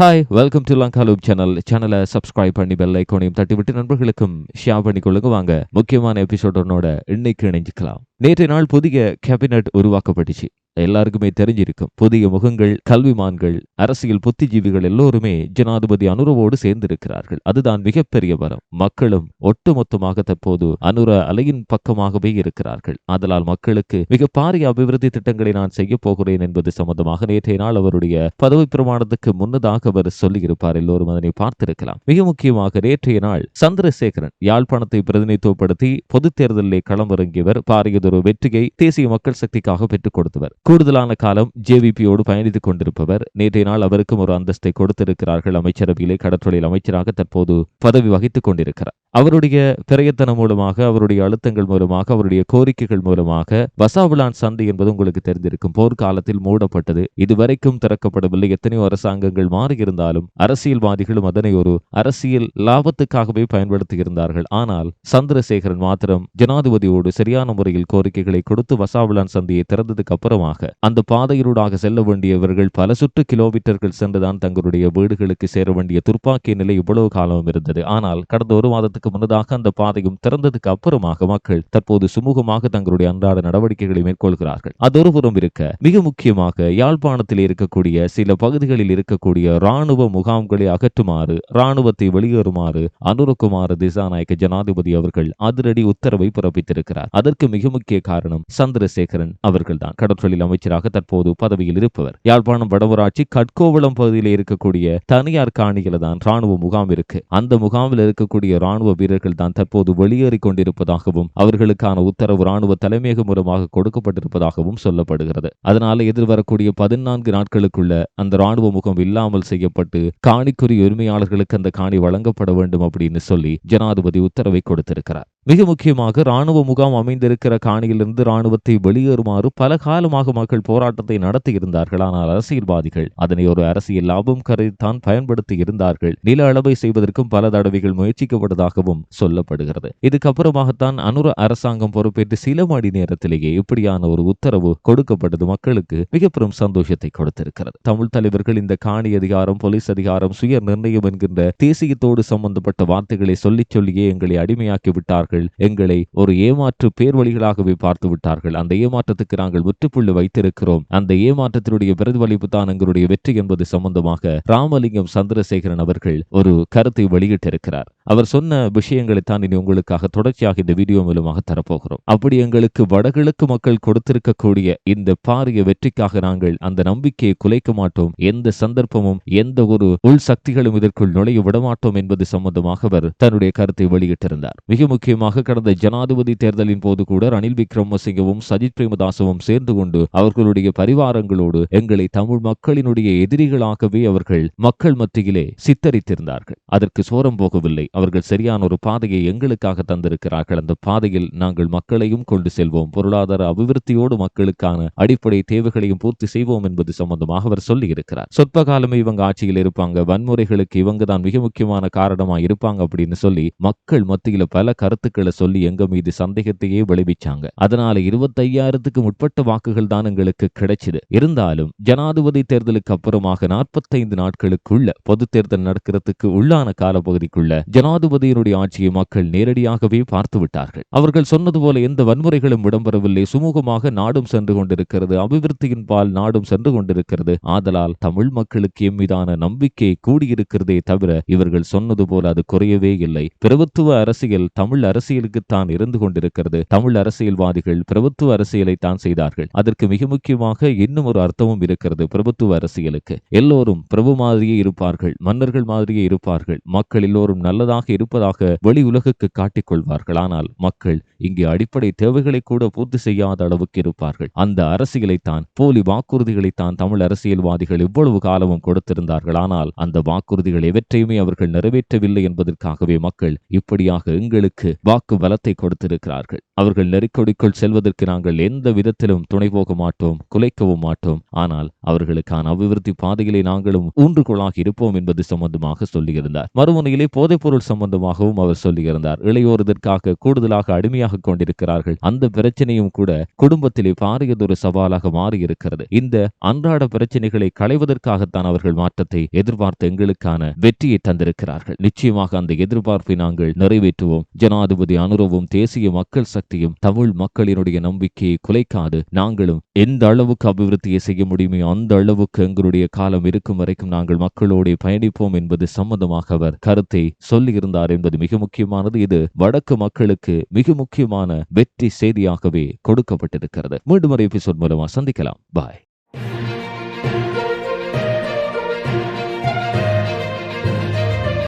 Hi welcome to Lankaloop channel சேனலை subscribe பண்ணி bell ஐக்கோனையும் தட்டிவிட்டு நண்பர்களுக்கும் ஷேர் பண்ணிக்கொள்ளுங்க வாங்க முக்கியமான எபிசோடனோட இன்னைக்கு இணைஞ்சுக்கலாம். நேற்றைய நாள் புதிய கேபினட் உருவாக்கப்பட்டுச்சு. எல்லாருக்குமே தெரிஞ்சிருக்கும். புதிய முகங்கள் கல்விமான்கள் அரசியல் புத்திஜீவிகள் எல்லோருமே ஜனாதிபதி அனுரவோடு சேர்ந்திருக்கிறார்கள். அதுதான் மிகப்பெரிய வரம். மக்களும் ஒட்டுமொத்தமாக தற்போது அனுர அலையின் பக்கமாகவே இருக்கிறார்கள். ஆதலால் மக்களுக்கு மிக பாரிய அபிவிருத்தி திட்டங்களை நான் செய்ய போகிறேன் என்பது சம்பந்தமாக நேற்றைய நாள் அவருடைய பதவி பிரமாணத்துக்கு முன்னதாக அவர் சொல்லியிருப்பார். எல்லோரும் அதனை பார்த்திருக்கலாம். மிக முக்கியமாக நேற்றைய நாள் சந்திரசேகரன் யாழ்ப்பாணத்தை பிரதிநிதித்துவப்படுத்தி பொதுத் தேர்தலிலே களமிறங்கியவர் பாரியதொரு வெற்றியை தேசிய மக்கள் சக்திக்காக பெற்றுக் கொடுத்தவர். கூடுதலான காலம் ஜேவிபியோடு பயணித்துக் கொண்டிருப்பவர். நேற்றைய நாள் அவருக்கும் ஒரு அந்தஸ்தை கொடுத்திருக்கிறார்கள். அமைச்சரவையிலே கடற்றொழில் அமைச்சராக தற்போது பதவி வகித்துக் கொண்டிருக்கிறார். அவருடைய பிரயத்தனம் மூலமாக அவருடைய அழுத்தங்கள் மூலமாக அவருடைய கோரிக்கைகள் மூலமாக வசாவுலான் சந்தை என்பது உங்களுக்கு தெரிந்திருக்கும். போர்க்காலத்தில் மூடப்பட்டது. இதுவரைக்கும் திறக்கப்படவில்லை. எத்தனையோ அரசாங்கங்கள் மாறியிருந்தாலும் அரசியல்வாதிகளும் அதனை ஒரு அரசியல் லாபத்துக்காகவே பயன்படுத்தியிருந்தார்கள். ஆனால் சந்திரசேகரன் மாத்திரம் ஜனாதிபதியோடு சரியான முறையில் கோரிக்கைகளை கொடுத்து வசாவுலான் சந்தையை திறந்ததுக்கு அப்புறமாக அந்த பாதையிலூடாக செல்ல வேண்டியவர்கள் பல சுற்று கிலோமீட்டர்கள் சென்றுதான் தங்களுடைய வீடுகளுக்கு சேர வேண்டிய துர்ப்பாக்கிய நிலை இவ்வளவு காலம் இருந்தது. ஆனால் கடந்த ஒரு மாதத்துக்கு முன்னதாக அந்த பாதையும் திறந்ததுக்கு அப்புறமாக மக்கள் தற்போது சுமூகமாக தங்களுடைய அன்றாட நடவடிக்கைகளை மேற்கொள்கிறார்கள். அதொருபுறம் இருக்க மிக முக்கியமாக யாழ்ப்பாணத்தில் இருக்கக்கூடிய சில பகுதிகளில் இருக்கக்கூடிய ராணுவ முகாம்களை அகற்றுமாறு ராணுவத்தை வெளியேறுமாறு அனுரகுமார திசாநாயக்க ஜனாதிபதி அவர்கள் அதிரடி உத்தரவை பிறப்பித்திருக்கிறார். அதற்கு மிக முக்கிய காரணம் சந்திரசேகரன் அவர்கள்தான். கடற்றொழில் அமைச்சராக தற்போது பதவியில் இருப்பவர். யாழ்ப்பாணம் வடவராட்சி கட்கோவளம் பகுதியில் இருக்கக்கூடிய தனியார் காணியில தான் ராணுவ முகாம் இருக்கு அந்த முகாமில் இருக்கக்கூடிய ராணுவ வீரர்கள் தான் தற்போது வெளியேறிக் கொண்டிருப்பதாகவும் அவர்களுக்கான உத்தரவு ராணுவ தலைமையகம் மூலமாக கொடுக்கப்பட்டிருப்பதாகவும் சொல்லப்படுகிறது. அதனால எதிர்வரக்கூடிய பதினான்கு நாட்களுக்குள்ள அந்த ராணுவ முகம் இல்லாமல் செய்யப்பட்டு காணிக்குரிய உரிமையாளர்களுக்கு அந்த காணி வழங்கப்பட வேண்டும் அப்படின்னு சொல்லி ஜனாதிபதி உத்தரவை கொடுத்திருக்கிறார். மிக முக்கியமாக ராணுவ முகாம் அமைந்திருக்கிற காணியிலிருந்து ராணுவத்தை வெளியேறுமாறு பல காலமாக மக்கள் போராட்டத்தை நடத்தியிருந்தார்கள். ஆனால் அரசியல்வாதிகள் அதனை ஒரு அரசியல் லாபம் கருதித்தான் பயன்படுத்தி இருந்தார்கள். நில அளவை செய்வதற்கும் பல தடவைகள் முயற்சிக்கப்பட்டதாகவும் சொல்லப்படுகிறது. இதுக்கப்புறமாகத்தான் அனுர அரசாங்கம் பொறுப்பேற்று சில மணி நேரத்திலேயே இப்படியான ஒரு உத்தரவு கொடுக்கப்பட்டது மக்களுக்கு மிக பெரும் சந்தோஷத்தை கொடுத்திருக்கிறது. தமிழ் தலைவர்கள் இந்த காணி அதிகாரம் போலீஸ் அதிகாரம் சுய நிர்ணயம் என்கின்ற தேசியத்தோடு சம்பந்தப்பட்ட வார்த்தைகளை சொல்லிச் சொல்லியே எங்களை அடிமையாக்கி விட்டார்கள். எங்களை ஒரு ஏமாற்று பேர்வழிகளாகவே பார்த்து விட்டார்கள் அந்த ஏமாற்றத்துக்கு நாங்கள் முற்றுப்புள்ளி வைத்திருக்கிறோம். அந்த ஏமாற்றத்தினுடைய பிரதிபலிப்பு தான் எங்களுடைய வெற்றி என்பது சம்பந்தமாக ராமலிங்கம் சந்திரசேகரன் அவர்கள் ஒரு கருத்தை வெளியிட்டிருக்கிறார். அவர் சொன்ன விஷயங்களை தான் இனி உங்களுக்காக தொடர்ச்சியாக இந்த வீடியோ மூலமாக தரப்போகிறோம். அப்படி எங்களுக்கு வடகிழக்கு மக்கள் கொடுத்திருக்கக்கூடிய இந்த பாரிய வெற்றிக்காக நாங்கள் அந்த நம்பிக்கையை குலைக்க மாட்டோம். எந்த சந்தர்ப்பமும் எந்த ஒரு உள் சக்திகளும் இதற்குள் நுழைய விடமாட்டோம் என்பது சம்பந்தமாக அவர் தன்னுடைய கருத்தை வெளியிட்டிருந்தார். மிக முக்கியமாக கடந்த ஜனாதிபதி தேர்தலின் போது கூட ரணில் விக்ரமசிங்கவும் சஜித் பிரேமதாசவும் சேர்ந்து கொண்டு அவர்களுடைய பரிவாரங்களோடு எங்களை தமிழ் மக்களினுடைய எதிரிகளாகவே அவர்கள் மக்கள் மத்தியிலே சித்தரித்திருந்தார்கள். அதற்கு சோரம் போகவில்லை. அவர்கள் சரியான ஒரு பாதையை எங்களுக்காக தந்திருக்கிறார்கள். அந்த பாதையில் நாங்கள் மக்களையும் கொண்டு செல்வோம். பொருளாதார அபிவிருத்தியோடு மக்களுக்கான அடிப்படை தேவைகளையும் பூர்த்தி செய்வோம் என்பது சம்பந்தமாக அவர் சொல்லியிருக்கிறார். சொற்ப காலமே இவங்க ஆட்சியில் இருப்பாங்க. வன்முறைகளுக்கு இவங்க தான் மிக முக்கியமான காரணமா இருப்பாங்க அப்படின்னு சொல்லி மக்கள் மத்தியில பல கருத்துக்களை சொல்லி எங்க மீது சந்தேகத்தையே விளைவிச்சாங்க. அதனால இருபத்தையாயிரத்துக்கு முற்பட்ட வாக்குகள் தான் எங்களுக்கு கிடைச்சது. இருந்தாலும் ஜனாதிபதி தேர்தலுக்கு அப்புறமாக நாற்பத்தைந்து நாட்களுக்குள்ள பொது தேர்தல் நடக்கிறதுக்கு உள்ளான காலப்பகுதிக்குள்ள ஜனாதிபதியினுடைய ஆட்சியை மக்கள் நேரடியாகவே பார்த்துவிட்டார்கள். அவர்கள் சொன்னது போல எந்த வன்முறைகளும் இடம்பெறவில்லை சுமூகமாக நாடும் சென்று கொண்டிருக்கிறது. அபிவிருத்தியின் பால் நாடும் சென்று கொண்டிருக்கிறது. ஆதலால் தமிழ் மக்களுக்கு எம்மீதான நம்பிக்கை கூடியிருக்கிறதே தவிர இவர்கள் சொன்னது போல அது குறையவே இல்லை. பிரபுத்துவ அரசியல் தமிழ் அரசியலுக்குத்தான் இருந்து கொண்டிருக்கிறது. தமிழ் அரசியல்வாதிகள் பிரபுத்துவ அரசியலை தான் செய்தார்கள். அதற்கு மிக முக்கியமாக இன்னும் ஒரு அர்த்தமும் இருக்கிறது பிரபுத்துவ அரசியலுக்கு. எல்லோரும் பிரபு மாதிரியே இருப்பார்கள். மன்னர்கள் மாதிரியே இருப்பார்கள். மக்கள் எல்லோரும் நல்லதாக இருப்பதாக வெளி உலகுக்கு காட்டிக் கொள்வார்கள் ஆனால் மக்கள் இங்கே அடிப்படை தேவைகளை கூட பூர்த்தி செய்யாத அளவுக்கு இருப்பார்கள். அந்த அரசியலைத்தான் போலி வாக்குறுதிகளைத்தான் தமிழ் அரசியல்வாதிகள் இவ்வளவு காலமும் கொடுத்திருந்தார்கள். ஆனால் அந்த வாக்குறுதிகள் எவற்றையுமே அவர்கள் நிறைவேற்றவில்லை என்பதற்காகவே மக்கள் இப்படியாக எங்களுக்கு வாக்கு பலத்தை கொடுத்திருக்கிறார்கள். அவர்கள் நெருக்கடிக்குள் செல்வதற்கு நாங்கள் எந்த விதத்திலும் துணை போக மாட்டோம் குலைக்கவும் மாட்டோம். ஆனால் அவர்களுக்கான அபிவிருத்தி பாதைகளை நாங்களும் ஊன்றுகோளாக இருப்போம் என்பது சம்பந்தமாக சொல்லியிருந்தார். மறுமுனையிலே போதைப்பொருள் பெட்ரோல் சம்பந்தமாகவும் அவர் சொல்லியிருந்தார். இளையோர் இதற்காக கூடுதலாக அடிமையாக கொண்டிருக்கிறார்கள். அந்த பிரச்சனையும் கூட குடும்பத்திலே பாரியதொரு சவாலாக மாறியிருக்கிறது. இந்த அன்றாட பிரச்சனைகளை களைவதற்காகத்தான் அவர்கள் மாற்றத்தை எதிர்பார்த்து எங்களுக்கான வெற்றியை தந்திருக்கிறார்கள். நிச்சயமாக அந்த எதிர்பார்ப்பை நாங்கள் நிறைவேற்றுவோம். ஜனாதிபதி அனுரவும் தேசிய மக்கள் சக்தியும் தமிழ் மக்களினுடைய நம்பிக்கையை குலைக்காது. நாங்களும் எந்த அளவுக்கு அபிவிருத்தியை செய்ய முடியுமோ அந்த அளவுக்கு எங்களுடைய காலம் இருக்கும் வரைக்கும் நாங்கள் மக்களோடு பயணிப்போம் என்பது சம்பந்தமாக அவர் கருத்தை சொல்லி சொல்லியிருந்தார் என்பது மிக முக்கியமானது. இது வடக்கு மக்களுக்கு மிக முக்கியமான வெற்றி செய்தியாகவே கொடுக்கப்பட்டிருக்கிறது. மீண்டும் ஒரு எபிசோட் மூலமா சந்திக்கலாம். பாய்